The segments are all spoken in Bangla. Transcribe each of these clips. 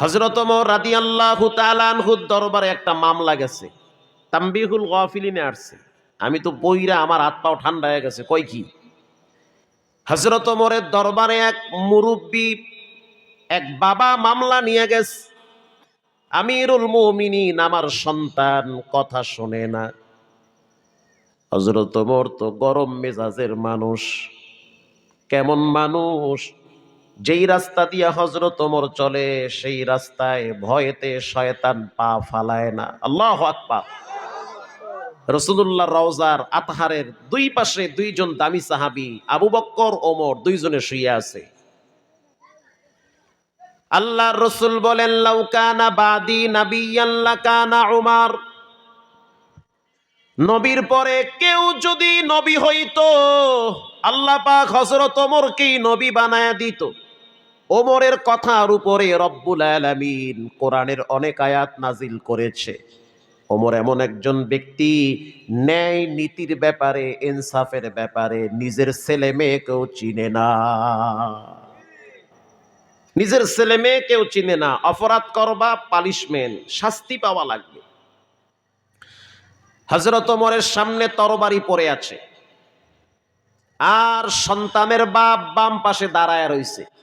হজরত রাদি আল্লাহ তালানহুর দরবারে একটা মামলা গেছে। তাম্বিহুল গফিলিনে আসছে। আমি তো বইরা আমার হাত পাও ঠান্ডা হয়ে গেছে, কই কি? হজরত মোরের দরবারে এক মুরব্বী, এক বাবা মামলা নিয়ে গেছে। আমিরুল মুমিনিন আমার সন্তান, কথা শোনে না। হজরত মোর তো গরম মেজাজের মানুষ। কেমন মানুষ? যেই রাস্তা দিয়ে হজরত ওমর চলে, সেই রাস্তায় ভয়েতে শয়তান পা ফালায় না। আল্লাহ আকবার। রসুল্লাহ রওজার আতহারের দুই পাশে দুইজন দামি সাহাবি, আবু বক্কর, ওমর, দুইজনে শুয়ে আছে। আল্লাহ রসুল বলেন লাউকানা বাদি নাবিয়াল্লা কানা উমার। নবীর পরে কেউ যদি নবী হইতো, আল্লাহ পাক হজরত ওমরকেই নবী বানায় দিত। ওমরের কথার উপরে রব্বুল আলামিন কোরআনের অনেক আয়াত নাজিল করেছে। ওমর এমন একজন ব্যক্তি, ন্যায় নীতির ব্যাপারে, ইনসাফের ব্যাপারে নিজের ছেলে মেয়েকেও চিনে না। নিজের ছেলে মেয়েকেও চিনে না। অপরাধ করবা পালিশমেন্ট শাস্তি পাওয়া লাগবে। হজরত ওমরের সামনে তরবারি পড়ে আছে। আর সন্তানের বাপ বাম পাশে দাঁড়ায় রইছে।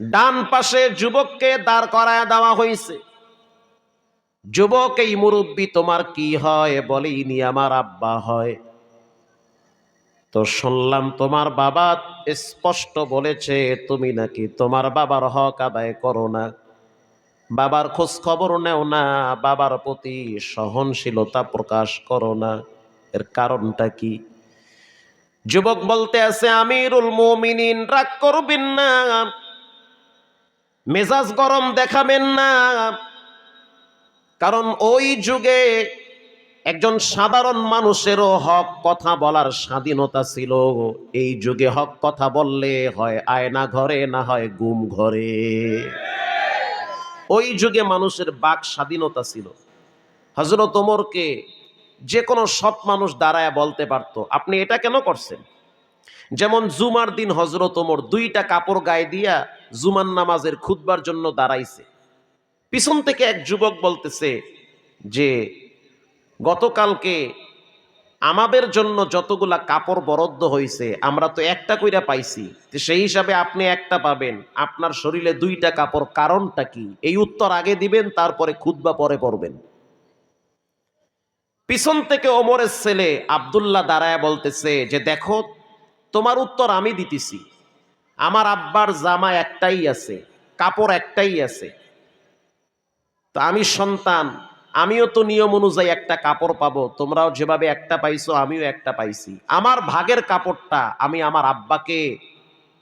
ডান পাশে যুবককে দাঁড় করায় দেওয়া হয়েছে। যুবক, এই মুরব্বী, তোমার কি হয়? বলে ইনি আমার আব্বা হয়। তো শুনলাম, তোমার বাবা স্পষ্ট বলেছে, তুমি নাকি তোমার বাবার হক আদায় করো না। বাবার খোঁজ খবর নেও না, বাবার প্রতি সহনশীলতা প্রকাশ করো না। এর কারণটা কি? যুবক বলতে আছে, আমিরুল মুমিনিন, রাগ করবেন না। মেজাজ গরম দেখাবেন না। কারণ ওই যুগে একজন সাধারণ মানুষেরও হক কথা বলার স্বাধীনতা ছিল। এই যুগে হক কথা বললে হয় আয়না ঘরে, না হয় গুম ঘরে। ওই যুগে মানুষের বাক স্বাধীনতা ছিল। হজরত ওমরকে যে কোনো সৎ মানুষ দাঁড়ায় বলতে পারত, আপনি এটা কেন করছেন? যেমন জুমার দিন হজরত ওমর দুইটা কাপড় গায়ে দিয়া জুমার নামাজের খুদবার জন্য দাঁড়াইছে। পিছন থেকে এক যুবক বলতেছে যে, গতকালকে আমাদের জন্য যতগুলা কাপড় বরাদ্দ হয়েছে, আমরা তো একটা কইরা পাইছি। সেই হিসাবে আপনি একটা পাবেন। আপনার শরীরে দুইটা কাপড়, কারণটা কি? এই উত্তর আগে দিবেন, তারপরে খুদবা পরে পড়বেন। পিছন থেকে ওমরের ছেলে আবদুল্লাহ দাঁড়ায় বলতেছে যে, দেখো তোমার উত্তর আমি দিতেছি। আমার আব্বার জামা একটাই আছে, কাপড় একটাই আছে। তা আমি সন্তান, আমিও তো নিয়ম অনুযায়ী একটা কাপড় পাবো, তোমরাও যেভাবে একটা পাইছো, আমিও একটা পাইছি। আমার ভাগের কাপড়টা আমি আমার আব্বাকে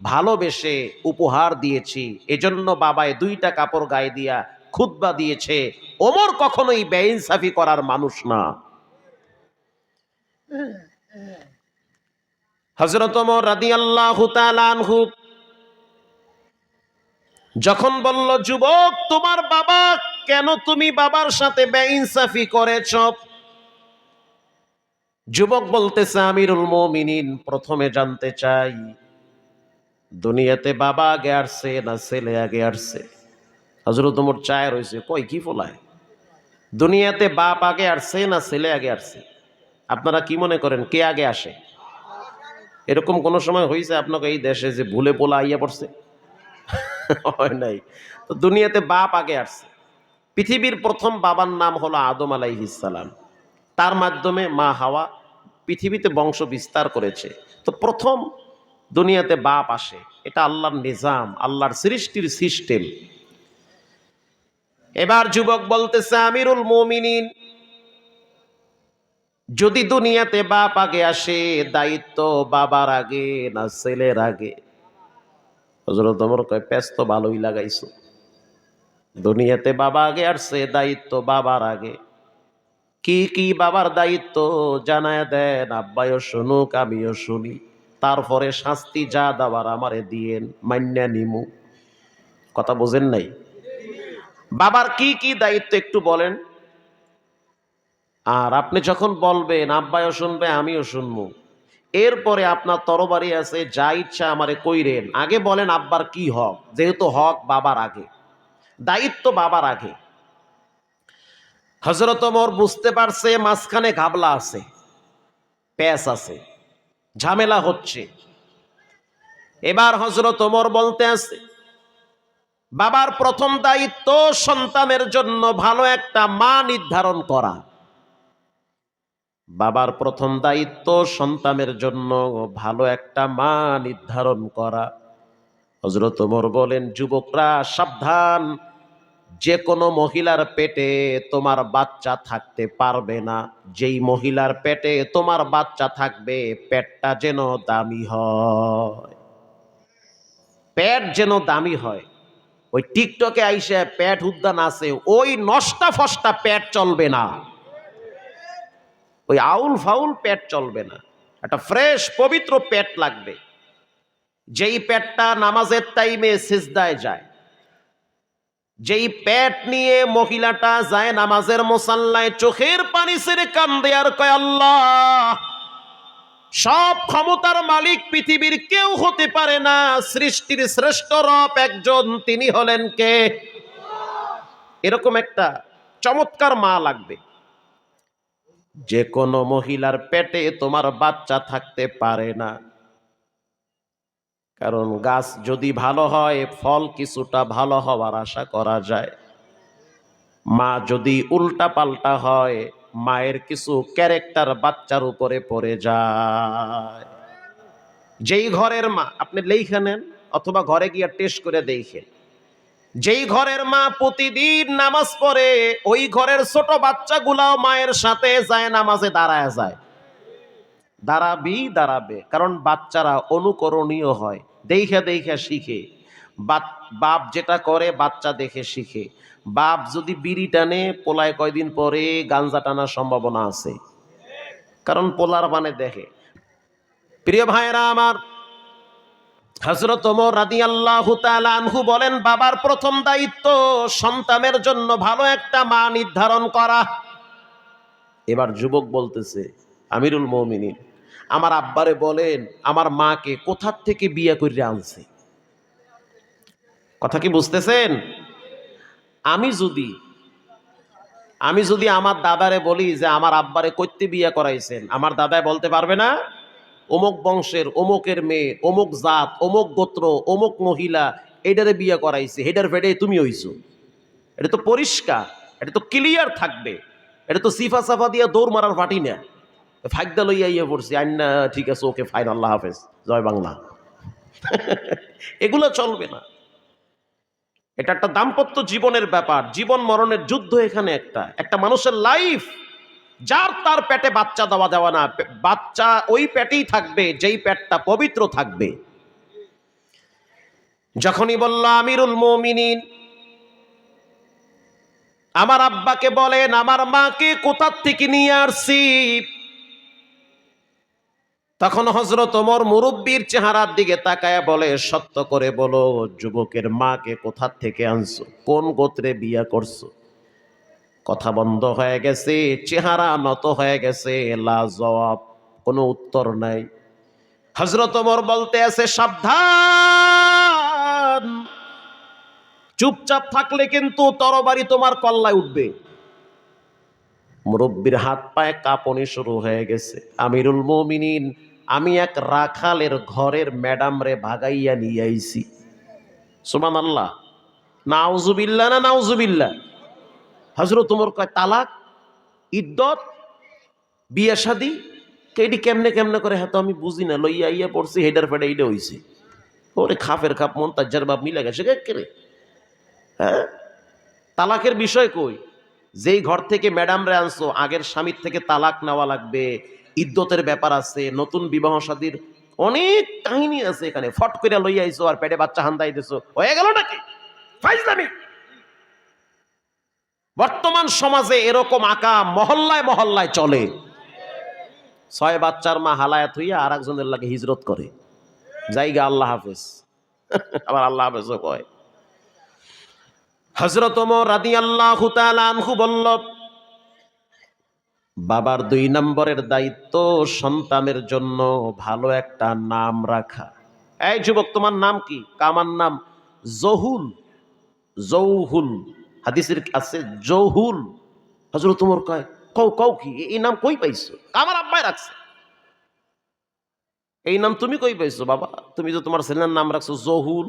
ভালোবেসে উপহার দিয়েছি, এজন্য বাবায় দুইটা কাপড় গায়ে দিয়া খুতবা দিয়েছে। ওমর কখনোই বেইনসাফি করার মানুষ না। হজরত তাআলা আনহু যখন বলল, যুবক, তোমার বাবা কেন তুমি বাবার সাথে বেইনসাফি করেছ? যুবক বলতেছে, আমিরুল মমিনিন, প্রথমে জানতে চাই, দুনিয়াতে বাবা আগে আসছে না ছেলে আগে আসছে? হজরত তোমার চায় রয়েছে কই, কি ফোলায়? দুনিয়াতে বাপ আগে আসছে না ছেলে আগে আসছে? আপনারা কি মনে করেন, কে আগে আসে? এরকম কোনো সময় হয়েছে আপনাকে এই দেশে যে ভুলে পোলা আইয়া পড়ছে? হয় নাই। তো দুনিয়াতে বাপ আগে আসছে। পৃথিবীর প্রথম বাবার নাম হলো আদম আলাইহিসালাম তার মাধ্যমে মা হাওয়া পৃথিবীতে বংশ বিস্তার করেছে। তো প্রথম দুনিয়াতে বাপ আসে। এটা আল্লাহর নিজাম, আল্লাহর সৃষ্টির সিস্টেম। এবার যুবক বলতেছে, আমিরুল মমিনিন যদি দুনিয়াতে বাপ আগে আসে, দায়িত্ব বাবার আগে না ছেলের আগে? হজরত ওমর কয় প্যাস তো ভালোই লাগাইছো। দুনিয়াতে বাবা আগে আসছে, দায়িত্ব বাবার আগে। কি কি বাবার দায়িত্ব জানায় দেন? আব্বাইও শুনুক, আমিও শুনি। তারপরে শাস্তি যা দাবার আমারে দিয়েন মান্যা নিমু। কথা বোঝেন নাই? বাবার কি কি দায়িত্ব একটু বলেন। আর আপনি যখন বলবেন আব্বাইও শুনবে, আমিও শুনব। এরপরে আপনার তরবারি আছে, যা ইচ্ছা আমারে কইরেন। আগে বলেন, আব্বার কি হক? যেহেতু হক বাবার আগে, দায়িত্ব বাবার আগে। হজরত ওমর বুঝতে পারছে, মাঝখানে ঘাবলা আছে প্যাস আছে, ঝামেলা হচ্ছে। এবার হজরত ওমর বলতে আছে, বাবার প্রথম দায়িত্ব সন্তানের জন্য ভালো একটা মা নির্ধারণ করা। বাবার প্রথম দায়িত্ব সন্তানের জন্য ভালো একটা মা নির্ধারণ করা। হজরত ওমর বলেন, যুবকরা, সাবধান। যে কোনো মহিলার পেটে তোমার বাচ্চা থাকতে পারবে না। যেই মহিলার পেটে তোমার বাচ্চা থাকবে, পেটটা যেন দামি হয়। পেট যেন দামি হয়। ওই টিকটকে আইসে পেট উদ্যান আছে, ওই নষ্টা ফষ্টা পেট চলবে না। ওই আউল ফাউল পেট চলবে না। একটা ফ্রেশ, পবিত্র পেট লাগবে। যেই পেটটা নামাজের টাইমে সিজদায় যায়, যেই পেট নিয়ে মহিলাটা যায় নামাজের মোসাল্লায়, চোখের পানি সেরে কান্দে আর কয়, আল্লাহ, সব ক্ষমতার মালিক পৃথিবীর কেউ হতে পারে না। সৃষ্টির শ্রেষ্ঠ রব একজন, তিনি হলেন কে? এরকম একটা চমৎকার মা লাগবে। যে কোনো মহিলার পেটে তোমার বাচ্চা থাকতে পারে না। কারণ গাছ যদি ভালো হয়, ফল কিছুটা ভালো হওয়ার আশা করা যায়। মা যদি উল্টা পাল্টা হয়, মায়ের কিছু ক্যারেক্টার বাচ্চার উপরে পড়ে যায়। যেই ঘরের মা, আপনি লেখা নেন অথবা ঘরে গিয়ে টেস্ট করে দেখেন। যেই ঘরের মা প্রতিদিন নামাজ পড়ে, ওই ঘরের ছোট বাচ্চাগুলাও মায়ের সাথে যায়, নামাজে দাঁড়ায় যায়। দাঁড়াবি, দাঁড়াবে। কারণ বাচ্চারা অনুকরণীয় হয়। দেখে দেখে শিখে। বাপ- যেটা করে, বাচ্চা দেখে শিখে। বাপ যদি বিড়ি টানে, পোলায় কয়দিন পরে গাঞ্জা টানার সম্ভাবনা আছে। কারণ পোলার মানে দেখে। প্রিয় ভাইয়েরা আমার হজরত রাদি আল্লাহ আনহু বলেন, বাবার প্রথম দায়িত্ব সন্তানের জন্য ভালো একটা মা নির্ধারণ করা। এবার যুবক বলতেছে, আমিরুল মৌমিনিন, আমার আব্বারে বলেন, আমার মাকে কোথার থেকে বিয়ে করে আনছে? কথা কি বুঝতেছেন? আমি যদি আমি যদি আমার দাদারে বলি যে, আমার আব্বারে কইতে বিয়ে করাইছেন, আমার দাদায় বলতে পারবে না? অমুক বংশের, অমুকের মেয়ে, অমুক জাত, অমুক গোত্র, অমুক মহিলা এটারে বিয়ে করাইছে, হেডার ফেডে তুমি হইছো। এটা তো পরিষ্কার, এটা তো ক্লিয়ার থাকবে। এটা তো সিফা সাফা দিয়ে দৌড় মারার ফাটি না। ফাইকদা লইয়া ইয়ে পড়ছি, আইনা, ঠিক আছে, ওকে ফাইন, আল্লাহ হাফেজ, জয় বাংলা। এগুলো চলবে না। এটা একটা দাম্পত্য জীবনের ব্যাপার, জীবন মরণের যুদ্ধ এখানে একটা একটা মানুষের লাইফ যার তার পেটে বাচ্চা দেওয়া দেওয়া না, বাচ্চা ওই পেটেই থাকবে, যেই পেটটা পবিত্র থাকবে। যখনই বলল, আমিরুল মমিনিন, আমার আব্বাকে বলেন, আমার মাকে কোথার থেকে নিয়ে আসছি? তখন হজরত ওমর মুরব্বীর চেহারার দিকে তাকায় বলে, সত্য করে বলো, যুবকের মাকে কোথার থেকে আনছো? কোন গোত্রে বিয়া করছ? কথা বন্ধ হয়ে গেছে, চেহারা নত হয়ে গেছে লা জবাব, কোনো উত্তর নাই। হজরত ওমর বলতে আছে, সাবধান। চুপচাপ থাকলে কিন্তু তরবারি তোমার কল্লায় উঠবে। মুরব্বীর হাত পায়ে কাঁপনি শুরু হয়ে গেছে। আমিরুল মমিনিন, আমি এক রাখালের ঘরের ম্যাডাম রে ভাগাইয়া নিয়ে আইছি। সুমান আল্লাহ নাউজুবিল্লা না নাউজুবিল্লা হজরত তোমার কয়, তালাক ইদ্যত বিয়ে শাদি? কেডি কেমনে কেমনে করে? হ্যাঁ তো আমি বুঝি না, লইয়া ইয়া পড়ছি, হেডার ফেডে এইটা হইছে। ওরে খাপের খাপ মন তাজ্জার বাপ মিলে গেছে কে হ্যাঁ? তালাকের বিষয় কই? যেই ঘর থেকে ম্যাডাম রে আনছো, আগের স্বামীর থেকে তালাক নেওয়া লাগবে। ইদ্যতের ব্যাপার আছে, নতুন বিবাহ শাদীর অনেক কাহিনী আছে এখানে। ফট করে লইয়া আইছো আর পেটে বাচ্চা হান্দাই দিছো। হয়ে গেল নাকি? ফাইজলামি! বর্তমান সমাজে এরকম আঁকা মহল্লায় মহল্লায় চলে। ছয় বাচ্চার মা হালায়াত হইয়া আর একজনের লাগে হিজরত করে। জায়গা আল্লাহ হাফেজ। আবার আল্লাহ হাফেজও কয়। হজরত রাদি আল্লাহ আনহু বাবার দুই নম্বরের দায়িত্ব সন্তানের জন্য ভালো একটা নাম রাখা। এই যুবক, তোমার নাম কি? কামার নাম জহুল। জৌহুল। হাদিসের আছে? জৌহুল। হজরত তোমার কয়, কও কও কি? এই নাম কই পাইছো? আমার আব্বাই রাখছে। এই নাম তুমি কই পাইছো বাবা? তুমি তো তোমার ছেলের নাম রাখছো জহুল,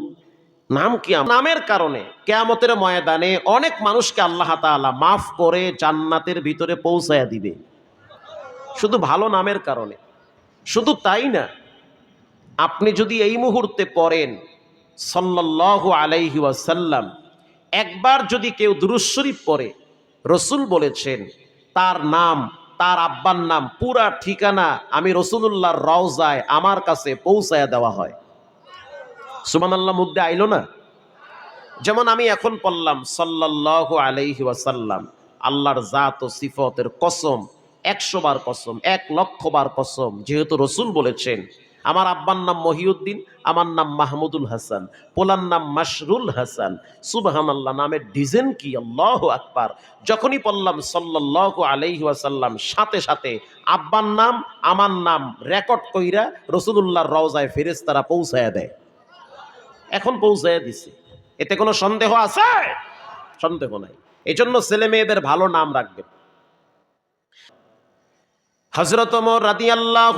নাম কি নামের কারণে কেয়ামতের ময়দানে অনেক মানুষকে আল্লাহ তাআলা মাফ করে জান্নাতের ভিতরে পৌঁছায়া দিবে। শুধু ভালো নামের কারণে। শুধু তাই না, আপনি যদি এই মুহূর্তে পড়েন, সাল্লাল্লাহু আলাইহি ওয়াসাল্লাম একবার যদি কেউ দুরুশরীফ পড়ে, রসুল বলেছেন, তার নাম, তার আব্বার নাম, পুরা ঠিকানা আমি রসুলুল্লাহর রওজায় আমার কাছে পৌঁছায়া দেওয়া হয়। সুমান আল্লাহ মুদ্দে আইলো না? যেমন আমি এখন পড়লাম, সাল্লাল্লাহু আলাইহি ওয়াসাল্লাম, আল্লাহর জাত ও সিফতের কসম, একশো বার কসম, এক লক্ষ বার কসম, যেহেতু রসুল বলেছেন আমার আব্বার নাম মহিউদ্দিন, আমার নাম মাহমুদুল হাসান, পোলার নাম মাসরুল হাসান। সুবহান আল্লাহ নামের ডিজাইন কি? আল্লাহ আকবার। যখনই পড়লাম সাল্লাল্লাহু আলাইহি সাথে সাথে আব্বার নাম, আমার নাম রেকর্ড কইরা রসুলুল্লাহর রওজায় ফেরেশতারা পৌঁছায় দেয়। এখন পৌঁছায় দিছে। এতে কোনো সন্দেহ আছে? সন্দেহ নাই। এই জন্য ছেলে মেয়েদের ভালো নাম রাখবেন। হজরত রাদি আল্লাহ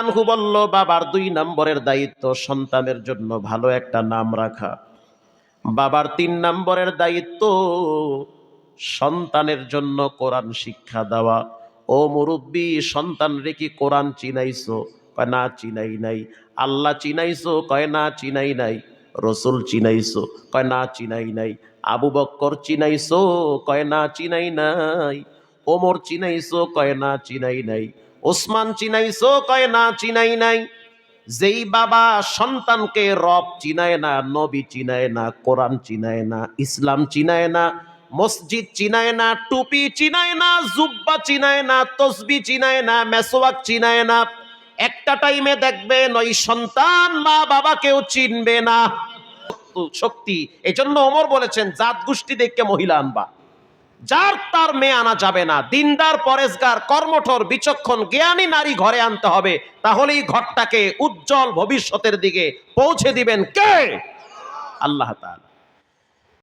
আনহু বলল, বাবার দুই নম্বরের দায়িত্ব সন্তানের জন্য ভালো একটা নাম রাখা। বাবার তিন নম্বরের দায়িত্ব সন্তানের জন্য কোরআন শিক্ষা দেওয়া। ও মুরব্বী, সন্তান রে কি কোরআন চিনাইছো? কয়, না, চিনাই নাই। আল্লাহ চিনাইছো? কয়, না, চিনাই নাই। রসুল চিনাইছো? কয়, না, চিনাই নাই। আবু বক্কর চিনাইছো? কয়, না, চিনাই নাই। ওমর চিনাইছো কয় না চিনাই নাই, ওসমান চিনাইছো কয় না চিনাই নাই, যেই বাবা সন্তানকে রব চিনায় না, নবী চিনায় না, কোরআন চিনায় না, ইসলাম চিনায় না, মসজিদ চিনায় না, টুপি চিনায় না, জুব্বা চিনায় না, তসবি চিনায় না, মেসোয়াক চিনায় না, একটা টাইমে দেখবেন ওই সন্তান মা বাবাকেও চিনবে না। শক্তি এই জন্য ওমর বলেছেন, জাত গোষ্ঠী দেখে মহিলা আনবা। যার তার মেয়ে আনা যাবে না। দিনদার, পরেশগার, কর্মঠর, বিচক্ষণ, জ্ঞানী নারী ঘরে আনতে হবে। তাহলেই ঘরটাকে উজ্জ্বল ভবিষ্যতের দিকে পৌঁছে দিবেন কে? আল্লাহ তাআলা।